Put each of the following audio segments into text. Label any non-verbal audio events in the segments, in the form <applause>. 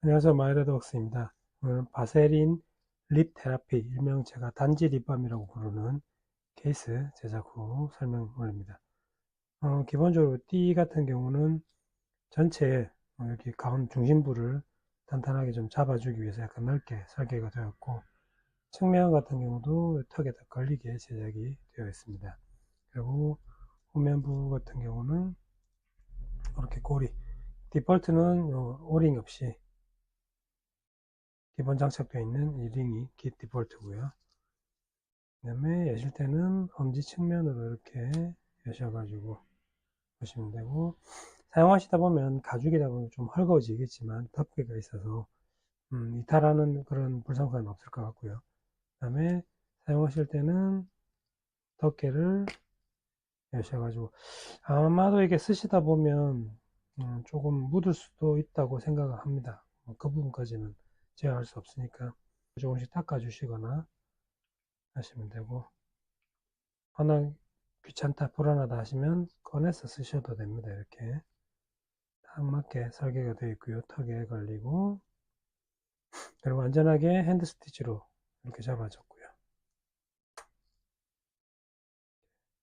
안녕하세요. 마이레드웍스입니다. 오늘 바세린 립 테라피, 일명 제가 단지 립밤이라고 부르는 케이스 제작 후 설명 올립니다. 어, 기본적으로 띠 같은 경우는 전체에 어, 여기 가운 중심부를 단단하게 좀 잡아주기 위해서 약간 넓게 설계가 되었고 측면 같은 경우도 턱에다 걸리게 제작이 되어 있습니다. 그리고 후면부 같은 경우는 이렇게 고리 디폴트는 요 오링 없이 기본 장착되어 있는 이 링이 깃 디폴트고요. 그 다음에 여실 때는 엄지 측면으로 이렇게 여셔가지고 보시면 되고 사용하시다 보면 가죽이다 보면 좀 헐거워지겠지만 덮개가 있어서 음, 이탈하는 그런 불상사는 없을 것 같고요. 그 다음에 사용하실 때는 덮개를 여셔가지고 아마도 이게 쓰시다 보면 음, 조금 묻을 수도 있다고 생각을 합니다. 뭐그 부분까지는 제어할 수 없으니까 조금씩 닦아주시거나 하시면 되고 워낙 귀찮다 불안하다 하시면 꺼내서 쓰셔도 됩니다 이렇게. 딱 맞게 설계가 되어 있고요. 턱에 걸리고. <laughs> 그리고 안전하게 핸드 스티치로 이렇게 잡아줬고요.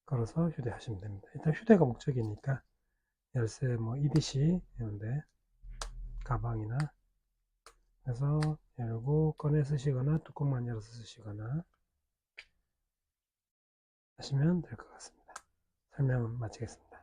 걸어서 휴대하시면 됩니다. 일단 휴대가 목적이니까 열쇠 뭐 EDC 이런데 가방이나 그래서 열고 꺼내 쓰시거나 뚜껑만 열어서 쓰시거나 하시면 될 것 같습니다. 설명은 마치겠습니다.